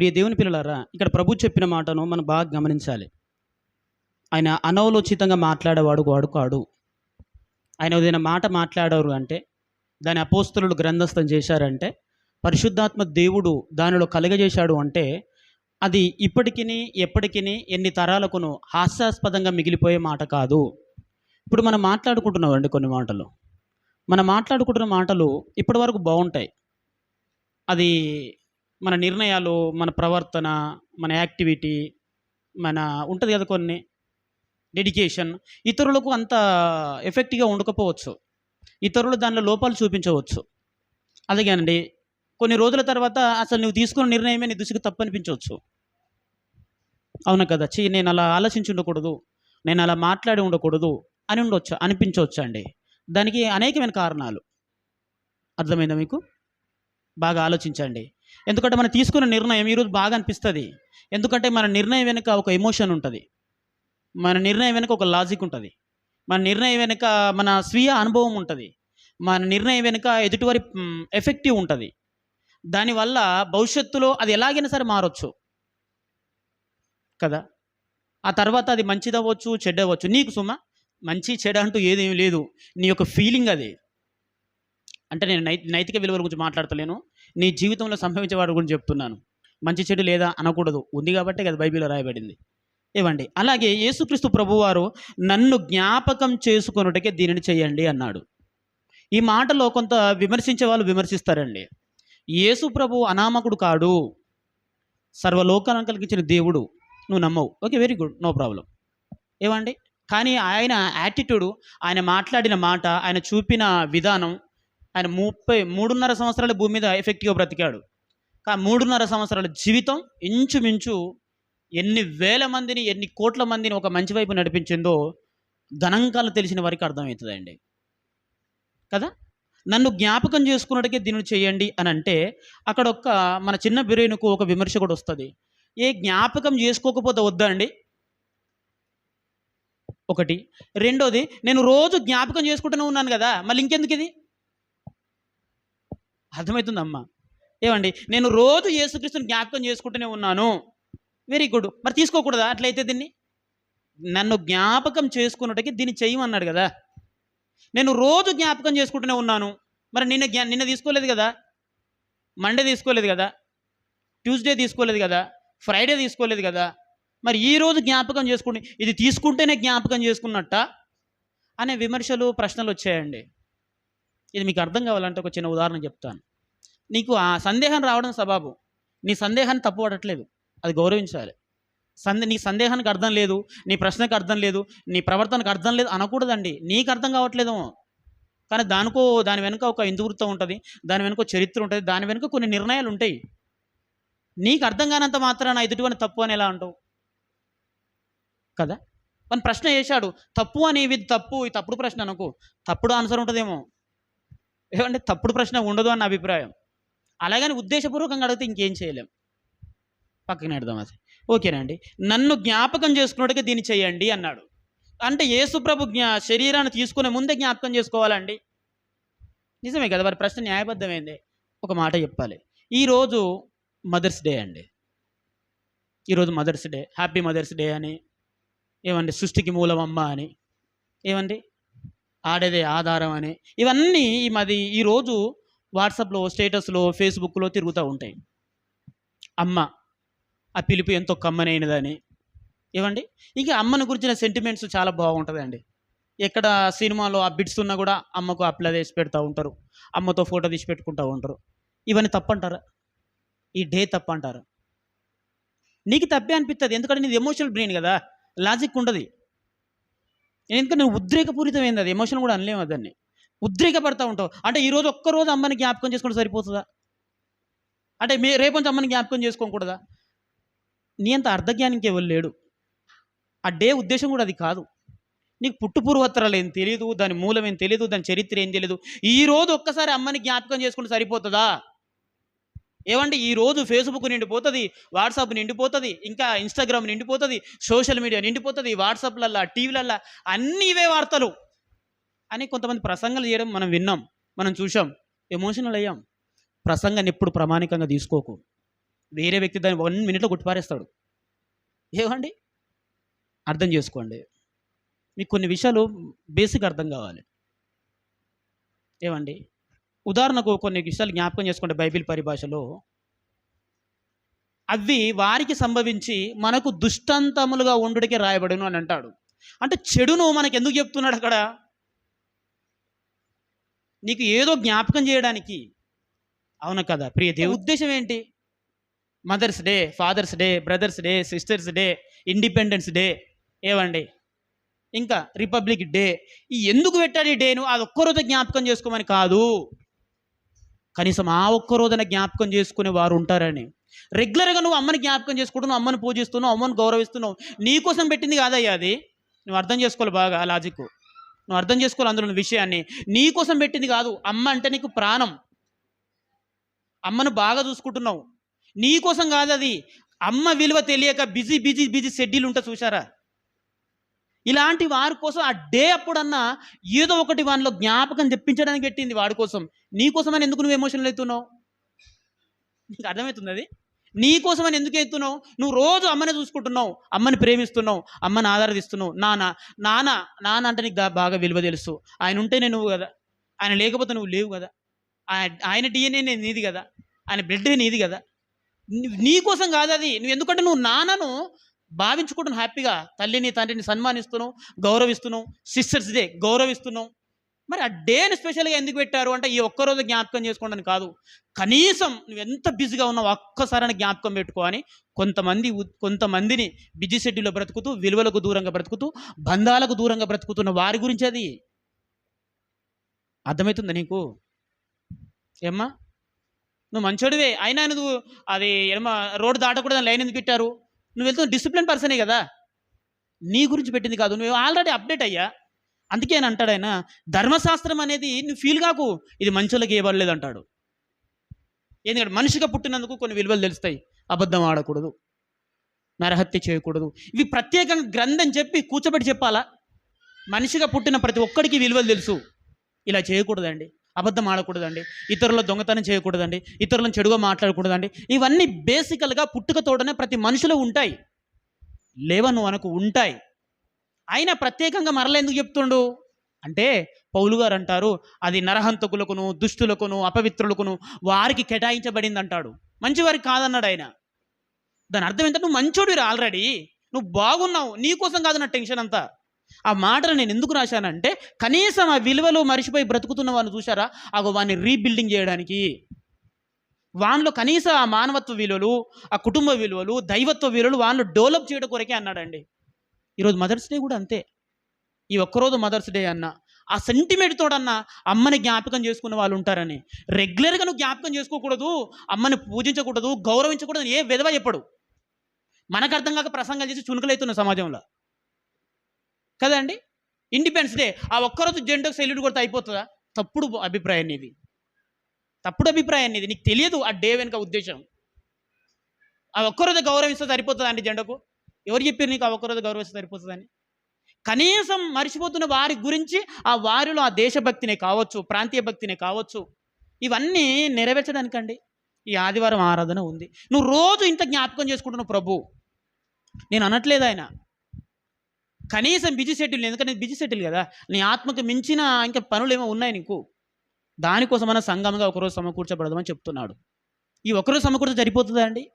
ప్రియ దేవుని పిల్లలారా ఇక్కడ ప్రభు చెప్పిన మాటను మనం బాగా గమనించాలి. ఆయన అనవలోచితంగా మాట్లాడేవాడు వాడు కాడు. ఆయన ఏదైనా మాట మాట్లాడారు అంటే దాని అపోస్తులు గ్రంథస్థం చేశారంటే పరిశుద్ధాత్మ దేవుడు దానిలో కలుగజేశాడు అంటే అది ఇప్పటికీ ఎప్పటికీ ఎన్ని తరాలకును హాస్యాస్పదంగా మిగిలిపోయే మాట కాదు. ఇప్పుడు మనం మాట్లాడుకుంటున్నాం అండి కొన్ని మాటలు. మనం మాట్లాడుకుంటున్న మాటలు ఇప్పటి వరకు బాగుంటాయి. అది మన నిర్ణయాలు మన ప్రవర్తన మన యాక్టివిటీ మన ఉంటుంది కదా కొన్ని డెడికేషన్ ఇతరులకు అంత ఎఫెక్ట్గా ఉండకపోవచ్చు. ఇతరులు దానిలో లోపాలు చూపించవచ్చు. అలాగేనండి కొన్ని రోజుల తర్వాత అసలు నువ్వు తీసుకున్న నిర్ణయమే నీ దృష్టికి తప్పు అనిపించవచ్చు అవునా కదా చీ నేను అలా ఆలోచించి ఉండకూడదు నేను అలా మాట్లాడి ఉండకూడదు అని ఉండొచ్చు అనిపించవచ్చు అండి. దానికి అనేకమైన కారణాలు. అర్థమైందా మీకు? బాగా ఆలోచించండి. ఎందుకంటే మనం తీసుకున్న నిర్ణయం ఈరోజు బాగా అనిపిస్తుంది. ఎందుకంటే మన నిర్ణయం వెనుక ఒక ఎమోషన్ ఉంటుంది. మన నిర్ణయం వెనుక ఒక లాజిక్ ఉంటుంది. మన నిర్ణయం వెనుక మన స్వీయ అనుభవం ఉంటుంది. మన నిర్ణయం వెనుక ఎదుటివారి ఎఫెక్టివ్ ఉంటుంది. దానివల్ల భవిష్యత్తులో అది ఎలాగైనా సరే మారొచ్చు. కదా? ఆ తర్వాత అది మంచిదవ్వచ్చు చెడ్డవచ్చు నీకు సుమ మంచి చెడ అంటూ ఏదేమీ లేదు. నీ యొక్క ఫీలింగ్ అది. అంటే నేను నై నైతిక విలువల గురించి మాట్లాడతలేను. నీ జీవితంలో సంభవించే వాడి గురించి చెప్తున్నాను. మంచి చెడు లేదా అనకూడదు. ఉంది కాబట్టే కదా బైబిల్లో రాయబడింది. ఇవ్వండి. అలాగే యేసుక్రీస్తు ప్రభువారు నన్ను జ్ఞాపకం చేసుకొనుటకే దీనిని చేయండి అన్నాడు. ఈ మాటలో కొంత విమర్శించే వాళ్ళు విమర్శిస్తారండి. యేసు ప్రభు అనామకుడు కాడు. సర్వలోకాలను కలిగించిన దేవుడు. నువ్వు నమ్మవు. Okay very good. No problem. ఏమండి కానీ ఆయన యాటిట్యూడు ఆయన మాట్లాడిన మాట ఆయన చూపిన విధానం ఆయన ముప్పై మూడున్నర సంవత్సరాల భూమి మీద ఎఫెక్టివ్గా బ్రతికాడు. కానీ మూడున్నర సంవత్సరాల జీవితం ఇంచుమించు ఎన్ని వేల మందిని ఎన్ని కోట్ల మందిని ఒక మంచి వైపు నడిపించిందో గణాంకాలు తెలిసిన వారికి అర్థమవుతుందండి. కదా? నన్ను జ్ఞాపకం చేసుకున్నట్టుకే దీనిని చేయండి అని అంటే అక్కడ ఒక మన చిన్న బిరేనుకు ఒక విమర్శ కూడా వస్తుంది. ఏ జ్ఞాపకం చేసుకోకపోతే వద్దా అండి? ఒకటి. రెండోది నేను రోజు జ్ఞాపకం చేసుకుంటూనే ఉన్నాను కదా మళ్ళీ ఇంకెందుకు ఇది అర్థమవుతుందమ్మా? ఏమండి? నేను రోజు యేసుక్రీస్తుని జ్ఞాపకం చేసుకుంటూనే ఉన్నాను. వెరీ గుడ్ మరి తీసుకోకూడదా అట్లయితే దీన్ని? నన్ను జ్ఞాపకం చేసుకున్నట్టుకి దీన్ని చేయమన్నాడు కదా. నేను రోజు జ్ఞాపకం చేసుకుంటూనే ఉన్నాను. మరి నిన్న జ్ఞా నిన్న తీసుకోలేదు కదా? మండే తీసుకోలేదు కదా? ట్యూస్డే తీసుకోలేదు కదా? ఫ్రైడే తీసుకోలేదు కదా? మరి ఈ రోజు జ్ఞాపకం చేసుకుని ఇది తీసుకుంటేనే జ్ఞాపకం చేసుకున్నట్ట అనే విమర్శలు ప్రశ్నలు వచ్చాయండి. ఇది మీకు అర్థం కావాలంటే ఒక చిన్న ఉదాహరణ చెప్తాను. నీకు ఆ సందేహం రావడం సబాబు. నీ సందేహాన్ని తప్పు పడట్లేదు అది గౌరవించాలి. సందే నీ సందేహానికి అర్థం లేదు నీ ప్రశ్నకు అర్థం లేదు నీ ప్రవర్తనకు అర్థం లేదు అనకూడదండి. నీకు అర్థం కావట్లేదేమో. కానీ దానికో దాని వెనుక ఒక ఇందువృత్తం ఉంటుంది దాని వెనుక చరిత్ర ఉంటుంది దాని వెనుక కొన్ని నిర్ణయాలు ఉంటాయి. నీకు అర్థం కానంత మాత్రాన ఎదుటివని తప్పు అని ఎలా అంటావు? కదా? మన ప్రశ్న చేశాడు తప్పు అని ఇది తప్పు ఇది తప్పుడు ప్రశ్న అనుకో. తప్పుడు ఆన్సర్ ఉంటుందేమో. ఏమంటే తప్పుడు ప్రశ్న ఉండదు అన్న అభిప్రాయం. అలాగని ఉద్దేశపూర్వకంగా అడిగితే ఇంకేం చేయలేం. పక్కన పెడదాం అది. ఓకేనండి నన్ను జ్ఞాపకం చేసుకున్నట్టుగా దీన్ని చేయండి అన్నాడు. అంటే యేసుప్రభు జ్ఞా శరీరాన్ని తీసుకునే ముందే జ్ఞాపకం చేసుకోవాలండి నిజమే కదా మరి ప్రశ్న న్యాయబద్ధమైంది. ఒక మాట చెప్పాలి. ఈరోజు మదర్స్ డే అండి. ఈరోజు mother's day. Happy mother's day అని ఏమండి సృష్టికి మూలమమ్మ అని ఏమండి ఆడేదే ఆధారం అని ఇవన్నీ ఈ మది ఈరోజు వాట్సాప్లో స్టేటస్లో ఫేస్బుక్లో తిరుగుతూ ఉంటాయి. అమ్మ ఆ పిలుపు ఎంతో కమ్మనైనదని. ఏమండి ఇంకా అమ్మను గురించిన సెంటిమెంట్స్ చాలా బాగుంటుందండి. ఎక్కడ సినిమాలో ఆ బిడ్స్ ఉన్నా కూడా అమ్మకు అప్లై చేసి పెడతా ఉంటారు. అమ్మతో ఫోటో తీసి పెట్టుకుంటూ ఉంటారు. ఇవన్నీ తప్పంటారా? ఈ డే తప్పంటారా? నీకు తప్పే అనిపిస్తుంది ఎందుకంటే నీది ఎమోషనల్ బ్రెయిన్ కదా. లాజిక్ ఉండదు. ఎందుకంటే నువ్వు ఉద్రేకపూరితమైంది అది. ఎమోషన్ కూడా అనలేము దాన్ని ఉద్రేకపడతా ఉంటావు. అంటే ఈరోజు ఒక్కరోజు అమ్మని జ్ఞాపకం చేసుకుంటే సరిపోతుందా? అంటే మే రేపు నుంచి అమ్మని జ్ఞాపకం చేసుకోకూడదా? నీ అంత అర్ధజ్ఞానికి ఎవరు లేడు. ఆ డే ఉద్దేశం కూడా అది కాదు. నీకు పుట్టుపూర్వత్తరాలు ఏం తెలియదు దాని మూలం ఏం తెలియదు దాని చరిత్ర ఏం తెలియదు ఈ రోజు ఒక్కసారి అమ్మని జ్ఞాపకం చేసుకుంటే సరిపోతుందా? ఏమంటే ఈ రోజు ఫేస్బుక్ నిండిపోతుంది వాట్సాప్ నిండిపోతుంది ఇంకా ఇన్స్టాగ్రామ్ నిండిపోతుంది సోషల్ మీడియా నిండిపోతుంది వాట్సాప్లల్లా టీవీలల్లా అన్నీ ఇవే వార్తలు. అని కొంతమంది ప్రసంగాలు చేయడం మనం విన్నాం మనం చూసాం ఎమోషనల్ అయ్యాం. ప్రసంగాన్ని ఎప్పుడు ప్రామాణికంగా తీసుకోకు. వేరే వ్యక్తి దాన్ని వన్ మినిట్లో కొట్టిపారేస్తాడు. ఏమండి? అర్థం చేసుకోండి. మీకు కొన్ని విషయాలు బేసిక్ అర్థం కావాలి. ఏమండి? ఉదాహరణకు కొన్ని విషయాలు జ్ఞాపకం చేసుకోండి బైబిల్ పరిభాషలో అవి వారికి సంభవించి మనకు దుష్టంతములుగా ఉండుడికి రాయబడును అని అంటాడు. అంటే చెడును మనకు ఎందుకు చెప్తున్నాడు అక్కడ? నీకు ఏదో జ్ఞాపకం చేయడానికి. అవును కదా? ప్రియ దేవుని ఉద్దేశం ఏంటి? Mother's day father's day brother's day sister's day independence day ఏవండి? ఇంకా రిపబ్లిక్ డే ఈ ఎందుకు పెట్టాడు ఈ డేను అది ఒక్కరోజు జ్ఞాపకం చేసుకోమని కాదు. కనీసం ఆ ఒక్క రోజున జ్ఞాపకం చేసుకునే వారు ఉంటారని. రెగ్యులర్గా నువ్వు అమ్మని జ్ఞాపకం చేసుకుంటున్నావు అమ్మని పూజిస్తున్నావు అమ్మని గౌరవిస్తున్నావు. నీ కోసం పెట్టింది కాదయ్యా అది. నువ్వు అర్థం చేసుకోవాలి బాగా ఆ లాజిక్ నువ్వు అర్థం చేసుకోవాలి అందులో ఉన్న విషయాన్ని. నీ కోసం పెట్టింది కాదు. అమ్మ అంటే నీకు ప్రాణం. అమ్మను బాగా చూసుకుంటున్నావు. నీ కోసం కాదు అది. అమ్మ విలువ తెలియక బిజీ బిజీ బిజీ షెడ్యూల్ ఉంటే చూసారా ఇలాంటి వారి కోసం ఆ డే అప్పుడన్నా ఏదో ఒకటి వానిలో జ్ఞాపకం తెప్పించడానికి పెట్టింది వాడి కోసం. నీ కోసమని ఎందుకు నువ్వు ఎమోషనల్ అవుతున్నావు? నీకు అర్థమవుతుంది అది? నీ కోసమని ఎందుకు ఎత్తున్నావు నువ్వు రోజు అమ్మని చూసుకుంటున్నావు అమ్మని ప్రేమిస్తున్నావు అమ్మని ఆదరదిస్తున్నావు నాన్న నాన్న నాన్న అంటే నీకు బాగా విలువ తెలుసు. ఆయన ఉంటేనే నువ్వు కదా. ఆయన లేకపోతే నువ్వు లేవు కదా. ఆయన- ఆయన డిఎన్ఏ నీది కదా. ఆయన బ్లడ్ నీది కదా. నీకోసం నీ కోసం కాదు అది. నువ్వు ఎందుకంటే నువ్వు నాన్నను భావించుకుంటున్నావు హ్యాపీగా. తల్లిని తండ్రిని సన్మానిస్తున్నావు గౌరవిస్తున్నావు సిస్టర్స్ డే గౌరవిస్తున్నావు. మరి ఆ డేని స్పెషల్గా ఎందుకు పెట్టారు? అంటే ఈ ఒక్కరోజు జ్ఞాపకం చేసుకోవడానికి కాదు. కనీసం నువ్వు ఎంత బిజీగా ఉన్నావు ఒక్కసారి జ్ఞాపకం పెట్టుకో అని కొంతమంది కొంతమందిని బిజీ షెడ్యూల్లో బ్రతుకుతూ విలువలకు దూరంగా బ్రతుకుతూ బంధాలకు దూరంగా బ్రతుకుతున్న వారి గురించి అది. అర్థమవుతుందా నీకు? ఏమ్మా? నువ్వు మంచోడివే. అయినా నువ్వు అది ఏమో రోడ్డు దాటకూడదని లైన్ ఎందుకు పెట్టారు? నువ్వు వెళ్తున్న డిసిప్లిన్ పర్సనే కదా. నీ గురించి పెట్టింది కాదు. నువ్వు ఆల్రెడీ అప్డేట్ అయ్యా. అందుకే అని అంటాడు ఆయన ధర్మశాస్త్రం అనేది నువ్వు ఫీల్ కాకు ఇది మంచులకి ఇవ్వలేదు అంటాడు. ఎందుకంటే మనిషిగా పుట్టినందుకు కొన్ని విలువలు తెలుస్తాయి అబద్ధం ఆడకూడదు నరహత్య చేయకూడదు. ఇవి ప్రత్యేకంగా గ్రంథం చెప్పి కూర్చోబెట్టి చెప్పాలా? మనిషిగా పుట్టిన ప్రతి ఒక్కడికి విలువలు తెలుసు. ఇలా చేయకూడదండి అబద్ధం ఆడకూడదండి ఇతరుల దొంగతనం చేయకూడదండి ఇతరులను చెడుగా మాట్లాడకూడదండి. ఇవన్నీ బేసికల్గా పుట్టుకతోటనే ప్రతి మనిషిలో ఉంటాయి. లేవను మనకు ఉంటాయి. అయినా ప్రత్యేకంగా మరల ఎందుకు చెప్తుండు? అంటే పౌలు గారు అంటారు అది నరహంతకులకును దుష్టులకును అపవిత్రులకును వారికి కేటాయించబడింది అంటాడు మంచివారికి కాదన్నాడు ఆయన. దాని అర్థం ఏంటంటే నువ్వు మంచోడివి ఆల్రెడీ నువ్వు బాగున్నావు. నీకోసం కాదు నా టెన్షన్ అంతా. ఆ మాటను నేను ఎందుకు రాశానంటే కనీసం ఆ విలువలు మరిచిపోయి బ్రతుకుతున్న వాడిని చూసారా అగో వాడిని రీబిల్డింగ్ చేయడానికి. వానిలో కనీస ఆ మానవత్వ విలువలు ఆ కుటుంబ విలువలు దైవత్వ విలువలు వాళ్ళు డెవలప్ చేయడం కొరకే అన్నాడండి. ఈరోజు మదర్స్ డే కూడా అంతే. ఈ ఒక్కరోజు మదర్స్ డే అన్న ఆ సెంటిమెంట్ తోడన్న అమ్మని జ్ఞాపకం చేసుకున్న వాళ్ళు ఉంటారని. రెగ్యులర్గా నువ్వు జ్ఞాపకం చేసుకోకూడదు అమ్మని పూజించకూడదు గౌరవించకూడదు ఏ విధవ చెప్పడు. మనకు అర్థం కాక ప్రసంగాలు చేసి చునుకలవుతున్న సమాజంలో. కదండి ఇండిపెండెన్స్ డే ఆ ఒక్కరోజు జెండాకు సెల్యూట్ కొడితే అయిపోతుందా? తప్పుడు అభిప్రాయం ఇది తప్పుడు అభిప్రాయం ఇది నీకు తెలియదు ఆ డే వెనుక ఉద్దేశం. ఆ ఒక్కరోజు గౌరవిస్తే సరిపోతుందా అండి జెండకు ఎవరు చెప్పారు నీకు ఆ గౌరవిస్తే సరిపోతుందని? కనీసం మర్చిపోతున్న వారి గురించి ఆ వారిలో ఆ దేశభక్తినే కావచ్చు ప్రాంతీయ భక్తినే కావచ్చు ఇవన్నీ నెరవేర్చడానికండి. ఈ ఆదివారం ఆరాధన ఉంది. నువ్వు రోజు ఇంత జ్ఞాపకం చేసుకుంటున్నావు ప్రభు. నేను అనట్లేదు ఆయన. కనీసం బిజీ షెడ్యూల్ ఎందుకంటే బిజీ షెడ్యూల్ కదా. నీ ఆత్మకు మించిన ఇంకా పనులు ఏమో ఉన్నాయి నీకు. దానికోసమైనా సంఘంగా ఒకరోజు సమకూర్చబడదామని చెప్తున్నాడు. ఈ ఒకరోజు సమకూర్చ సరిపోతుందా అండి?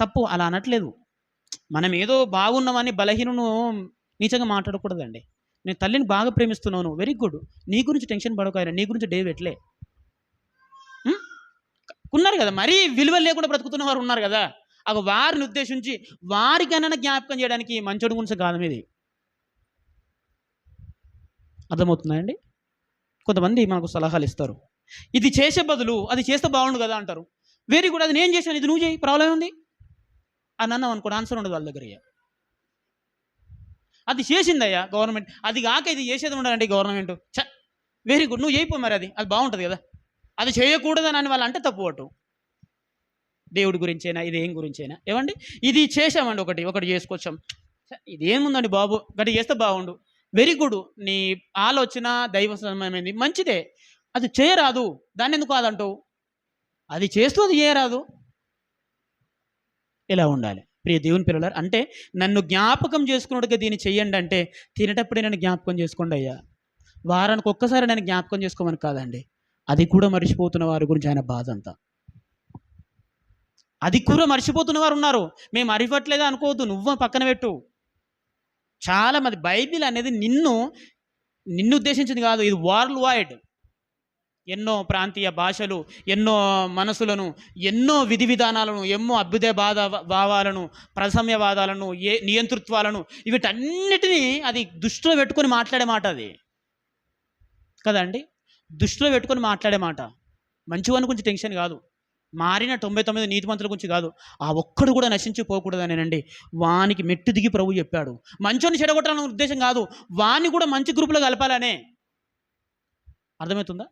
తప్పు అలా అనట్లేదు. మనం ఏదో బాగున్నామని బలహీనను నీచంగా మాట్లాడకూడదండి. నేను తల్లిని బాగా ప్రేమిస్తున్నాను. వెరీ గుడ్ నీ గురించి టెన్షన్ పడకు ఆయన. నీ గురించి డే ఎట్లే ఉన్నారు కదా. మరీ విలువ లేకుండా బ్రతుకుతున్న వారు ఉన్నారు కదా. అవి వారిని ఉద్దేశించి వారికైనా జ్ఞాపకం చేయడానికి మంచోడి గురించి కాదు ఇది అర్థమవుతుందా అండి? కొంతమంది మనకు సలహాలు ఇస్తారు. ఇది చేసే బదులు అది చేస్తే బాగుండు కదా అంటారు. వెరీ గుడ్ అది నేను చేశాను. ఇది నువ్వు చేయి. ప్రాబ్లం ఉంది అని అన్నాం అనుకోండి ఆన్సర్ ఉండదు వాళ్ళ దగ్గర అది చేసిందయ్యా గవర్నమెంట్ అది కాక ఇది చేసేది ఉండదండి గవర్నమెంట్ చ వెరీ గుడ్ నువ్వు చేయిపో మరి అది. అది బాగుంటుంది కదా. అది చేయకూడదని అని వాళ్ళు అంటే తప్పుపట్టు దేవుడి గురించైనా ఇది ఏం గురించైనా? ఏమండి? ఇది చేసామండి ఒకటి ఒకటి చేసుకొచ్చాం. ఇదేముందండి ఇది ఏముందండి బాబు? గట్టి చేస్తే బాగుండు. వెరీ గుడ్ నీ ఆలోచన దైవ సమయమైంది మంచిదే. అది చేయరాదు. దాన్ని ఎందుకు కాదంటావు? అది చేస్తూ అది చేయరాదు. ఇలా ఉండాలి. ప్రియ దేవుని పిల్లలారు అంటే నన్ను జ్ఞాపకం చేసుకున్నట్టుగా దీన్ని చెయ్యండి అంటే తినేటప్పుడే నన్ను జ్ఞాపకం చేసుకోండి అయ్యా. వారానికి ఒక్కసారి నేను జ్ఞాపకం చేసుకోమని కాదండి. అది కూడా మర్చిపోతున్న వారి గురించి ఆయన బాధ అంతా. అది కూడా మర్చిపోతున్న వారు ఉన్నారు. మేము అరిపట్లేదా అనుకోవద్దు నువ్వు పక్కన పెట్టు. చాలా మంది బైబిల్ అనేది నిన్ను నిన్ను ఉద్దేశించింది కాదు ఇది వరల్డ్ వైడ్ ఎన్నో ప్రాంతీయ భాషలు ఎన్నో మనసులను ఎన్నో విధి విధానాలను ఎన్నో అభ్యుదయ బాధ భావాలను ప్రసమ్యవాదాలను ఏ నియంతృత్వాలను వీటన్నిటినీ అది దృష్టిలో పెట్టుకొని మాట్లాడే మాట అది. కదండి దృష్టిలో పెట్టుకొని మాట్లాడే మాట. మంచివాని గురించి టెన్షన్ కాదు. మారిన తొంభై తొమ్మిది నీతిమంతుల గురించి కాదు. ఆ ఒక్కడు కూడా నశించిపోకూడదనేనండి. వానికి మెట్టు దిగి ప్రభు చెప్పాడు. మంచోని చెడగొట్టాలన్న ఉద్దేశం కాదు. వాని కూడా మంచి గ్రూపులో కలపాలనే. అర్థమవుతుందా?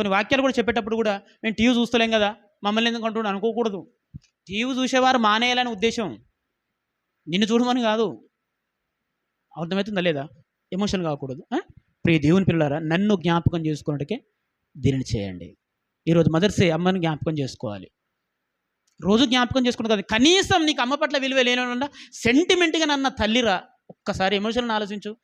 కొన్ని వాక్యాలు కూడా చెప్పేటప్పుడు కూడా మేము టీవీ చూస్తలేం కదా మమ్మల్ని ఎందుకు అనుకోకూడదు. టీవీ చూసేవారు మానేయాలని ఉద్దేశం. నిన్ను చూడమని కాదు. అర్థమవుతుందా లేదా? ఎమోషన్ కాకూడదు. ప్రియ దేవుని పిల్లలారా నన్ను జ్ఞాపకం చేసుకున్నట్టుకే దీనిని చేయండి. ఈరోజు మదర్సే అమ్మని జ్ఞాపకం చేసుకోవాలి. రోజు జ్ఞాపకం చేసుకున్నది కాదు కనీసం నీకు అమ్మ పట్ల విలువ లేనివాడా సెంటిమెంట్గా నన్న తల్లిరా ఒక్కసారి ఎమోషన్ ఆలోచించు.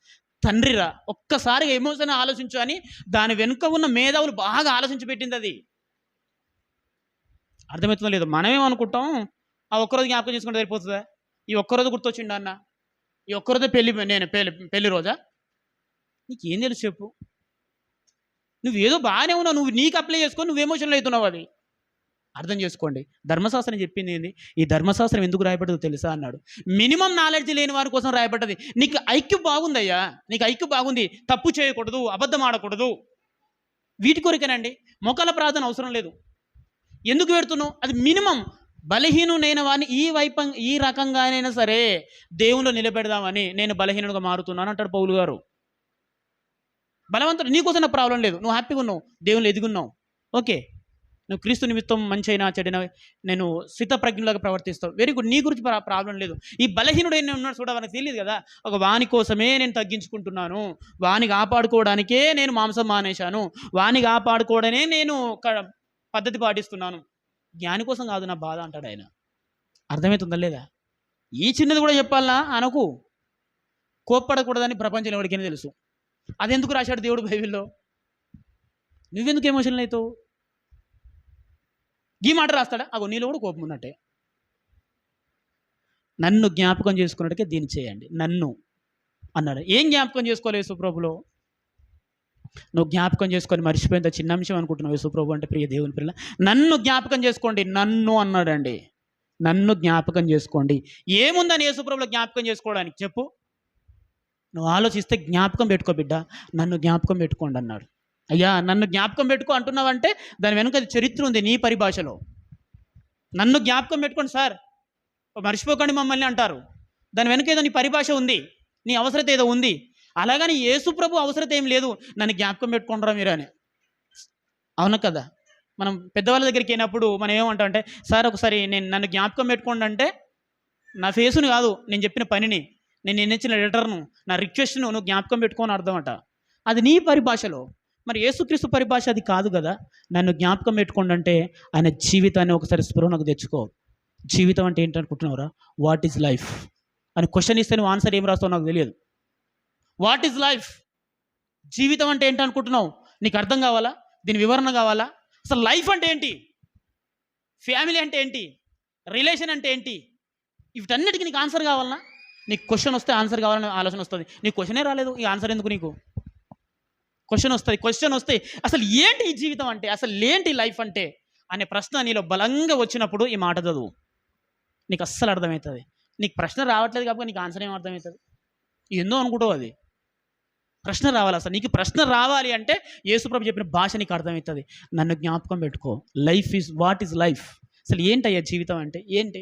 తండ్రిరా ఒక్కసారి ఎమోషన్ ఆలోచించు అని దాని వెనుక ఉన్న మేధావులు బాగా ఆలోచించి పెట్టింది అది. అర్థమవుతుందో లేదు? మనమేమనుకుంటాం ఆ ఒక్కరోజు జ్ఞాపకం చేసుకుంటే సరిపోతుందా? ఈ ఒక్కరోజు గుర్తొచ్చిండు అన్న? ఈ ఒక్కరోజే పెళ్ళి నేను పెళ్ళి పెళ్ళి రోజా? నీకేం తెలుసు చెప్పు? నువ్వేదో బాగానే ఉన్నావు. నువ్వు నీకు అప్లై చేసుకొని నువ్వు ఎమోషనల్ అవుతున్నావు అది. అర్థం చేసుకోండి. ధర్మశాస్త్రం చెప్పింది ఏంది? ఈ ధర్మశాస్త్రం ఎందుకు రాయబడ్డదో తెలుసా అన్నాడు. మినిమం నాలెడ్జ్ లేని వారి కోసం రాయబడ్డది. నీకు ఐక్యూ బాగుందయ్యా. నీకు ఐక్యూ బాగుంది. తప్పు చేయకూడదు. అబద్ధం ఆడకూడదు. వీటి కొరికేనండి. మొక్కల ప్రార్థన అవసరం లేదు. ఎందుకు పెడుతున్నావు? అది మినిమం బలహీనునైన వాడిని ఈ వైప ఈ రకంగానైనా సరే దేవుళ్ళు నిలబెడదామని నేను బలహీనుడిగా మారుతున్నాను అంటాడు పౌలు గారు. బలవంతుడు నీకోసం నా ప్రాబ్లం లేదు. నువ్వు హ్యాపీగా ఉన్నావు. దేవుళ్ళు ఎదుగున్నావు. ఓకే. నువ్వు క్రీస్తు నిమిత్తం మంచి అయినా చెడిన నేను స్థితప్రజ్ఞులాగా ప్రవర్తిస్తావు. వెరీ గుడ్ నీ గురించి ప్రాబ్లం లేదు. ఈ బలహీనుడు ఏం ఉన్నాడు చూడ మనకు తెలియదు కదా. ఒక వాని కోసమే నేను తగ్గించుకుంటున్నాను. వాని కాపాడుకోవడానికే నేను మాంసం మానేశాను. వాని కాపాడుకోవడమే నేను పద్ధతి పాటిస్తున్నాను. జ్ఞాని కోసం కాదు నా బాధ అంటాడు ఆయన. అర్థమవుతుందా లేదా? ఈ చిన్నది కూడా చెప్పాలనా అనకు. కోప్పడకూడదని ప్రపంచం ఎవరికైనా తెలుసు. అదెందుకు రాశాడు దేవుడు బైబిల్లో? నువ్వెందుకు ఎమోషనల్ అవుతావు? ఈ మాట రాస్తాడా? అగో నీలో కూడా కోపం ఉన్నట్టే. నన్ను జ్ఞాపకం చేసుకున్నట్టుకే దీన్ని చేయండి. నన్ను అన్నాడు. ఏం జ్ఞాపకం చేసుకోవాలి యేసుప్రభులో? నువ్వు జ్ఞాపకం చేసుకొని మర్చిపోయినంత చిన్న అంశం అనుకుంటున్నావు యేసుప్రభు అంటే ప్రియ దేవుని పిల్ల నన్ను జ్ఞాపకం చేసుకోండి. నన్ను అన్నాడండి. నన్ను జ్ఞాపకం చేసుకోండి. ఏముందని యేసుప్రభులో జ్ఞాపకం చేసుకోవడానికి చెప్పు. నువ్వు ఆలోచిస్తే జ్ఞాపకం పెట్టుకో బిడ్డ. నన్ను జ్ఞాపకం పెట్టుకోండి అన్నాడు. అయ్యా నన్ను జ్ఞాపకం పెట్టుకో అంటున్నావంటే దాని వెనుక అది చరిత్ర ఉంది నీ పరిభాషలో. నన్ను జ్ఞాపకం పెట్టుకోండి సార్. మర్చిపోకండి మమ్మల్ని అంటారు. దాని వెనుక ఏదో నీ పరిభాష ఉంది నీ అవసరత ఏదో ఉంది. అలాగని యేసు ప్రభు అవసరత ఏం లేదు నన్ను జ్ఞాపకం పెట్టుకుంటారా మీరు అని. అవును కదా? మనం పెద్దవాళ్ళ దగ్గరికి వెళ్ళినప్పుడు మనం ఏమంటాం అంటే సార్ ఒకసారి నేను నన్ను జ్ఞాపకం పెట్టుకోండి అంటే నా ఫేసుని కాదు నేను చెప్పిన పనిని నేను నిర్ణయించిన ఇచ్చిన లెటర్ను నా రిక్వెస్ట్ను నువ్వు జ్ఞాపకం పెట్టుకోని అర్థం అంట. అది నీ పరిభాషలో. మరి యేసుక్రీస్తు పరిభాష అది కాదు కదా? నన్ను జ్ఞాపకం పెట్టుకోండి అంటే ఆయన జీవితాన్ని ఒకసారి స్పృహణకు తెచ్చుకో. జీవితం అంటే ఏంటనుకుంటున్నావురా వాట్ ఈజ్ లైఫ్ అని క్వశ్చన్ ఇస్తే నువ్వు ఆన్సర్ ఏం రాస్తావు నాకు తెలియదు. వాట్ ఈజ్ లైఫ్ జీవితం అంటే ఏంటనుకుంటున్నావు నీకు అర్థం కావాలా? దీని వివరణ కావాలా? అసలు లైఫ్ అంటే ఏంటి? ఫ్యామిలీ అంటే ఏంటి? రిలేషన్ అంటే ఏంటి? వీటన్నిటికీ నీకు ఆన్సర్ కావాలన్నా నీకు క్వశ్చన్ వస్తే ఆన్సర్ కావాలని ఆలోచన వస్తుంది. నీకు క్వశ్చనే రాలేదు. ఈ ఆన్సర్ ఎందుకు నీకు? క్వశ్చన్ వస్తుంది క్వశ్చన్ వస్తే అసలు ఏంటి ఈ జీవితం అంటే అసలు ఏంటి లైఫ్ అంటే అనే ప్రశ్న నీలో బలంగా వచ్చినప్పుడు ఈ మాట చదువు. నీకు అస్సలు అర్థమవుతుంది నీకు ప్రశ్న రావట్లేదు కాబట్టి నీకు ఆన్సర్ ఏం అర్థమవుతుంది ఏందో అనుకుంటావు అది. ప్రశ్న రావాలి అసలు? నీకు ప్రశ్న రావాలి అంటే యేసుప్రభు చెప్పిన భాష నీకు అర్థమవుతుంది నన్ను జ్ఞాపకం పెట్టుకో. Life is what is life అసలు ఏంటయ్యా జీవితం అంటే? ఏంటి?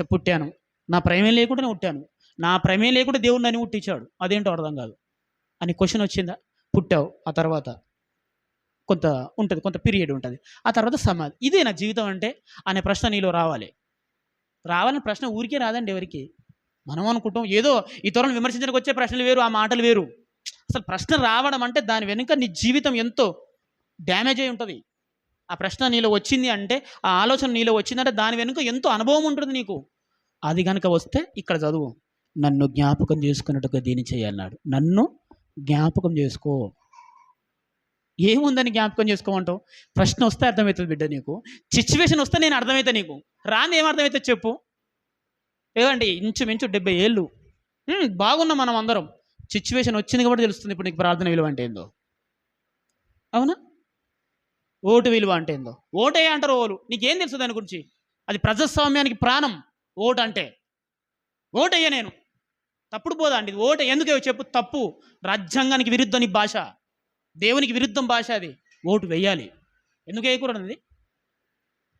చెప్పు పుట్టాను. నా ప్రేమే లేకుండానే పుట్టాను. నా ప్రమేయం లేకుండా దేవుడు నన్ను పుట్టించాడు అదేంటో అర్థం కాదు. అని క్వశ్చన్ వచ్చిందా? పుట్టావు ఆ తర్వాత కొంత ఉంటుంది కొంత పీరియడ్ ఉంటుంది. ఆ తర్వాత సమాధి. ఇదే నా జీవితం అంటే అనే ప్రశ్న నీలో రావాలి. రావాలని ప్రశ్న ఊరికే రాదండి ఎవరికి. మనం అనుకుంటాం ఏదో ఇతరులను విమర్శించడానికి వచ్చే ప్రశ్నలు వేరు ఆ మాటలు వేరు. అసలు ప్రశ్న రావడం అంటే దాని వెనుక నీ జీవితం ఎంతో డ్యామేజ్ అయి ఉంటుంది. ఆ ప్రశ్న నీలో వచ్చింది అంటే ఆ ఆలోచన నీలో వచ్చిందంటే దాని వెనుక ఎంతో అనుభవం ఉంటుంది నీకు. అది కనుక వస్తే ఇక్కడ చదువు. నన్ను జ్ఞాపకం చేసుకున్నట్టుగా దీన్ని చేయన్నాడు నన్ను జ్ఞాపకం చేసుకో. ఏముందని జ్ఞాపకం చేసుకోమంటావు? ప్రశ్న వస్తే అర్థమవుతుంది బిడ్డ నీకు. సిచ్యువేషన్ వస్తే నేను అర్థమవుతా నీకు. రాని ఏం అర్థమైతే చెప్పు. ఏమండి ఇంచుమించు డెబ్బై ఏళ్ళు. బాగున్నాం మనం అందరం. సిచ్యువేషన్ వచ్చింది కాబట్టి తెలుస్తుంది ఇప్పుడు నీకు ప్రార్థన విలువ అంటే ఏందో. అవునా? ఓటు విలువ అంటే ఏందో. ఓటే అంటారు ఓలు. నీకేం తెలుసు దాని గురించి? అది ప్రజాస్వామ్యానికి ప్రాణం. ఓటు అంటే ఓటయ్యా నేను. తప్పుడు పోదా అండి. ఇది ఓటు. ఎందుకు చెప్పు? తప్పు. రాజ్యాంగానికి విరుద్ధం నీ భాష. దేవునికి విరుద్ధం భాష అది. ఓటు వేయాలి. ఎందుకు వేయకూడదు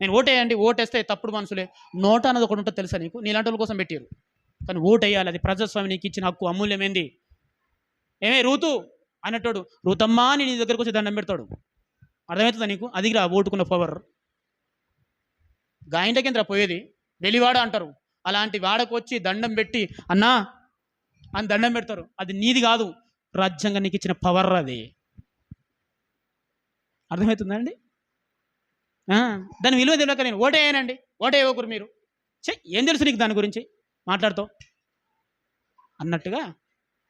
నేను ఓటేయండి. ఓటేస్తే తప్పుడు మనుషులే. నోట అన్నది ఒకటి ఉంటుంది తెలుసా నీకు? నీలాంటి వాళ్ళ కోసం పెట్టారు. కానీ ఓటు అది ప్రజాస్వామి నీకు ఇచ్చిన హక్కు అమూల్యమైంది ఏమే రూతు? అన్నట్టు రూతమ్మా అని నీ దగ్గరకు వచ్చి దండం పెడతాడు. అర్థమవుతుందా నీకు? అది రా ఓటుకున్న పవర్ గాయంటకేంద్ర పోయేది? వెలివాడ అంటారు. అలాంటి వాడకు వచ్చి దండం పెట్టి అన్నా అని దండం పెడతారు. అది నీది కాదు. రాజ్యాంగం నీకు ఇచ్చిన పవర్ అది. అర్థమవుతుందా అండి దాని విలువ తెలియక నేను ఓటేయనండి ఓటేయకూరు మీరు. చే ఏం తెలుసు నీకు దాని గురించి? మాట్లాడుతావు. అన్నట్టుగా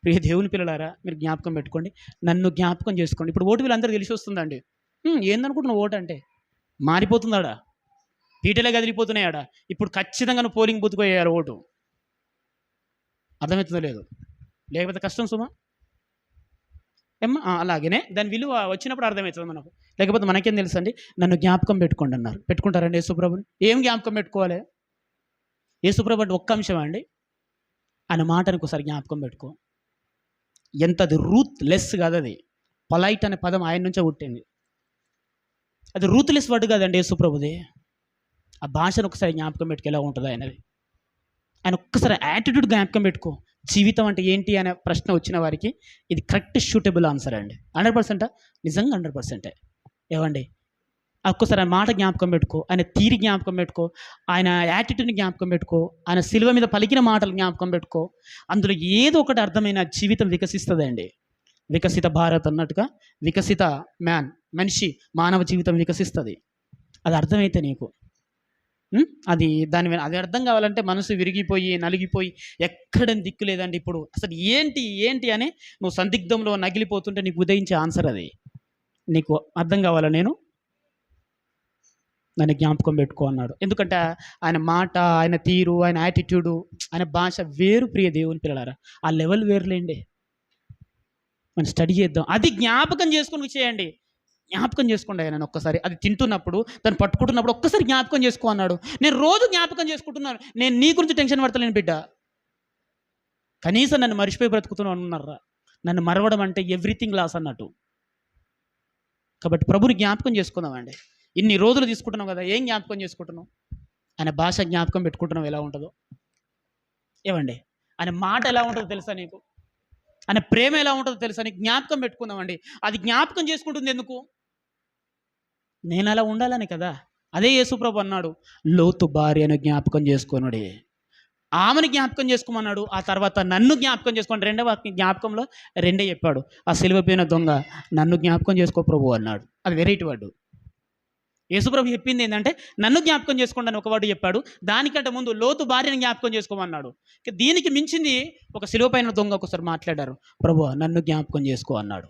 ప్రియ దేవుని పిల్లలారా మీరు జ్ఞాపకం పెట్టుకోండి. నన్ను జ్ఞాపకం చేసుకోండి. ఇప్పుడు ఓటు వీళ్ళందరూ తెలిసి వస్తుందండి. ఏందనుకుంటున్నావు ఓటు అంటే? మారిపోతుందాడా? పీటలే కదిలిపోతున్నాయాడా? ఇప్పుడు ఖచ్చితంగా నువ్వు పోలింగ్ బూత్కు వేయాలి ఓటు. అర్థమవుతుందో లేదు. లేకపోతే కష్టం సుమా? ఏమ్మా? అలాగనే. దాని విలువ వచ్చినప్పుడు అర్థమవుతుంది మనకు. లేకపోతే మనకేం తెలుసు అండి నన్ను జ్ఞాపకం పెట్టుకోండి అన్నారు. పెట్టుకుంటారండి యేసుప్రభుని? ఏం జ్ఞాపకం పెట్టుకోవాలి? యేసుప్రభు అంటే ఒక్క అంశం అండి? ఆయన మాటను ఒకసారి జ్ఞాపకం పెట్టుకో. ఎంత అది రూత్ లెస్ కాదు అది. పొలైట్ అనే పదం ఆయన నుంచే పుట్టింది. అది రూత్ లెస్ వర్డ్ కాదండి యేసుప్రభుది. ఆ భాషను ఒకసారి జ్ఞాపకం పెట్టుకు ఎలా ఉంటుంది ఆయనది. ఆయన ఒక్కసారి యాటిట్యూడ్ జ్ఞాపకం పెట్టుకో. జీవితం అంటే ఏంటి అనే ప్రశ్న వచ్చిన వారికి ఇది కరెక్ట్ షూటబుల్ ఆన్సర్ అండి. హండ్రెడ్ పర్సెంటా నిజంగా హండ్రెడ్ పర్సెంటే ఏవండి ఒక్కసారి ఆయన మాట జ్ఞాపకం పెట్టుకో ఆయన తీరి జ్ఞాపకం పెట్టుకో ఆయన యాటిట్యూడ్ని జ్ఞాపకం పెట్టుకో ఆయన సిలువ మీద పలికిన మాటలు జ్ఞాపకం పెట్టుకో అందులో ఏదో ఒకటి అర్థమైన జీవితం వికసిస్తుందండి. వికసిత భారత్ అన్నట్టుగా వికసిత మ్యాన్ మనిషి మానవ జీవితం వికసిస్తుంది. అది అర్థమైతే నీకు. అది దాని మీద అది అర్థం కావాలంటే మనసు విరిగిపోయి నలిగిపోయి ఎక్కడ దిక్కు లేదండి ఇప్పుడు. అసలు ఏంటి ఏంటి అని నువ్వు సందిగ్ధంలో నగిలిపోతుంటే నీకు ఉదయించే ఆన్సర్ అది. నీకు అర్థం కావాలా నేను? నన్ను జ్ఞాపకం పెట్టుకో అన్నాడు. ఎందుకంటే ఆయన మాట ఆయన తీరు ఆయన యాటిట్యూడు ఆయన భాష వేరు ప్రియ దేవుని పిల్లలారా. ఆ లెవెల్ వేరులేండి. మనం స్టడీ చేద్దాం. అది జ్ఞాపకం చేసుకుని చేయండి. జ్ఞాపకం చేసుకోండి ఆయన ఒక్కసారి. అది తింటున్నప్పుడు దాన్ని పట్టుకుంటున్నప్పుడు ఒక్కసారి జ్ఞాపకం చేసుకో అన్నాడు. నేను రోజు జ్ఞాపకం చేసుకుంటున్నాను. నేను నీ గురించి టెన్షన్ పడతలేను బిడ్డ. కనీసం నన్ను మర్చిపోయి బ్రతుకుతున్నాను అన్నారా? నన్ను మరవడం అంటే ఎవ్రీథింగ్ లాస్ అన్నట్టు. కాబట్టి ప్రభుని జ్ఞాపకం చేసుకుందామండి. ఇన్ని రోజులు తీసుకుంటున్నాం కదా ఏం జ్ఞాపకం చేసుకుంటున్నాం ఆయన భాష జ్ఞాపకం పెట్టుకుంటున్నాం ఎలా ఉంటుందో? ఏమండి? ఆయన మాట ఎలా ఉంటుందో తెలుసా నీకు? ఆయన ప్రేమ ఎలా ఉంటుందో తెలుసా నీకు? జ్ఞాపకం పెట్టుకుందామండి. అది జ్ఞాపకం చేసుకుంటుంది ఎందుకు? నేను అలా ఉండాలని కదా? అదే యేసుప్రభు అన్నాడు లోతు భార్యను జ్ఞాపకం చేసుకున్నాడే ఆమెను జ్ఞాపకం చేసుకోమన్నాడు ఆ తర్వాత నన్ను జ్ఞాపకం చేసుకోండి రెండవ జ్ఞాపకంలో రెండే చెప్పాడు. ఆ సిలువపోయిన దొంగ నన్ను జ్ఞాపకం చేసుకో ప్రభు అన్నాడు. అది వెరైటీ వర్డ్. యేసుప్రభు చెప్పింది ఏంటంటే నన్ను జ్ఞాపకం చేసుకోండి అని ఒక వాడు చెప్పాడు. దానికంటే ముందు లోతు భార్యను జ్ఞాపకం చేసుకోమన్నాడు. దీనికి మించింది ఒక సిలువపైన దొంగ ఒకసారి మాట్లాడారు. ప్రభు నన్ను జ్ఞాపకం చేసుకో అన్నాడు.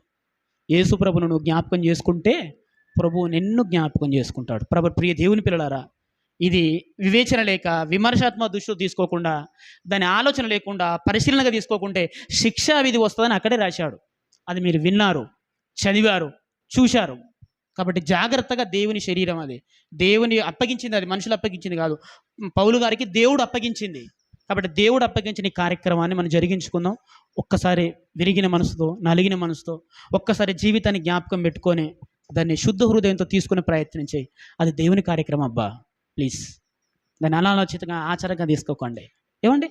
యేసుప్రభును నువ్వు జ్ఞాపకం చేసుకుంటే ప్రభువు నిన్ను జ్ఞాపకం చేసుకుంటాడు. ప్రభు ప్రియ దేవుని పిల్లలారా ఇది వివేచన లేక విమర్శాత్మక దృష్టిలో తీసుకోకుండా దాని ఆలోచన లేకుండా పరిశీలనగా తీసుకోకుంటే శిక్షా విధి వస్తుందని అక్కడే రాశాడు. అది మీరు విన్నారు చదివారు చూశారు. కాబట్టి జాగ్రత్తగా దేవుని శరీరం అది. దేవుని అప్పగించింది అది మనుషులు అప్పగించింది కాదు. పౌలు గారికి దేవుడు అప్పగించింది. కాబట్టి దేవుడు అప్పగించిన కార్యక్రమాన్ని మనం జరిగించుకుందాం. ఒక్కసారి విరిగిన మనసుతో నలిగిన మనసుతో ఒక్కసారి జీవితాన్ని జ్ఞాపకం పెట్టుకొని దాన్ని శుద్ధ హృదయంతో తీసుకునే ప్రయత్నం చేయి. అది దేవుని కార్యక్రమం అబ్బా. ప్లీజ్. దాన్ని అనాలోచితంగా ఆచారంగా తీసుకోకండి. ఏమండి?